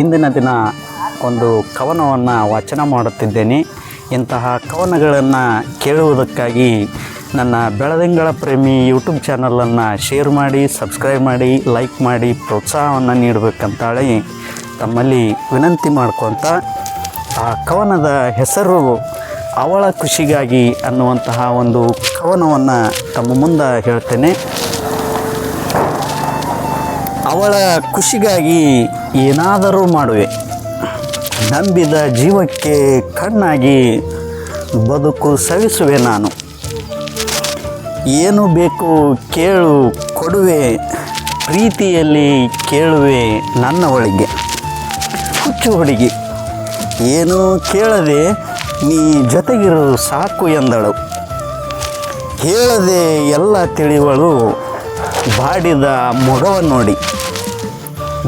ಇಂದಿನ ದಿನ ಒಂದು ಕವನವನ್ನು ವಾಚನ ಮಾಡುತ್ತಿದ್ದೇನೆ. ಇಂತಹ ಕವನಗಳನ್ನು ಕೇಳುವುದಕ್ಕಾಗಿ ನನ್ನ ಬೆಳದಿಂಗಳ ಪ್ರೇಮಿ ಯೂಟ್ಯೂಬ್ ಚಾನಲನ್ನು ಶೇರ್ ಮಾಡಿ ಸಬ್ಸ್ಕ್ರೈಬ್ ಮಾಡಿ ಲೈಕ್ ಮಾಡಿ, ಪ್ರೋತ್ಸಾಹವನ್ನು ನೀಡಬೇಕಂತೇಳಿ ತಮ್ಮಲ್ಲಿ ವಿನಂತಿ ಮಾಡ್ಕೊತ ಆ ಕವನದ ಹೆಸರು ಅವಳ ಖುಷಿಗಾಗಿ ಅನ್ನುವಂತಹ ಒಂದು ಕವನವನ್ನು ತಮ್ಮ ಮುಂದೆ ಹೇಳ್ತೇನೆ. ಅವಳ ಖುಷಿಗಾಗಿ ಏನಾದರೂ ಮಾಡುವೆ. ನಂಬಿದ ಜೀವಕ್ಕೆ ಕಣ್ಣಾಗಿ ಬದುಕು ಸವಿಸುವೆ ನಾನು. ಏನು ಬೇಕು ಕೇಳು, ಕೊಡುವೆ, ಪ್ರೀತಿಯಲ್ಲಿ ಕೇಳುವೆ ನನ್ನ ಒಳಗೆ ಹುಚ್ಚು ಹುಡುಗಿ, ಏನು ಕೇಳದೆ ನೀ ಜೊತೆಗಿರು ಸಾಕು ಎಂದಳು. ಹೇಳದೆ ಎಲ್ಲ ತಿಳಿವಳು, ಬಾಡಿದ ಮೊಗವ ನೋಡಿ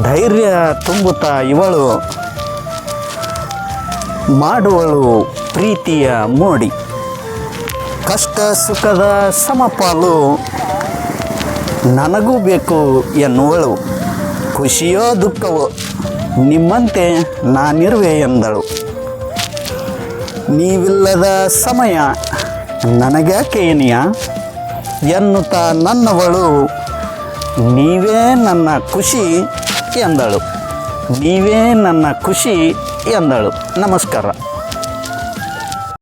ಧೈರ್ಯ ತುಂಬುತ್ತಾ ಇವಳು. ಮಾಡುವಳು ಪ್ರೀತಿಯ ಮೋಡಿ. ಕಷ್ಟ ಸುಖದ ಸಮಪಾಲು ನನಗೂ ಬೇಕು ಎನ್ನುವಳು. ಖುಷಿಯೋ ದುಃಖವೋ ನಿಮ್ಮಂತೆ ನಾನಿರುವೆ ಎಂದಳು. ನೀವಿಲ್ಲದ ಸಮಯ ನನಗ್ಯಾಕೆ ಏನಿಯ ಎನ್ನುತ್ತಾ ನನ್ನವಳು, ನೀವೇ ನನ್ನ ಖುಷಿ ಎಂದಳು. ನೀವೇ ನನ್ನ ಖುಷಿ ಎಂದಳು. ನಮಸ್ಕಾರ.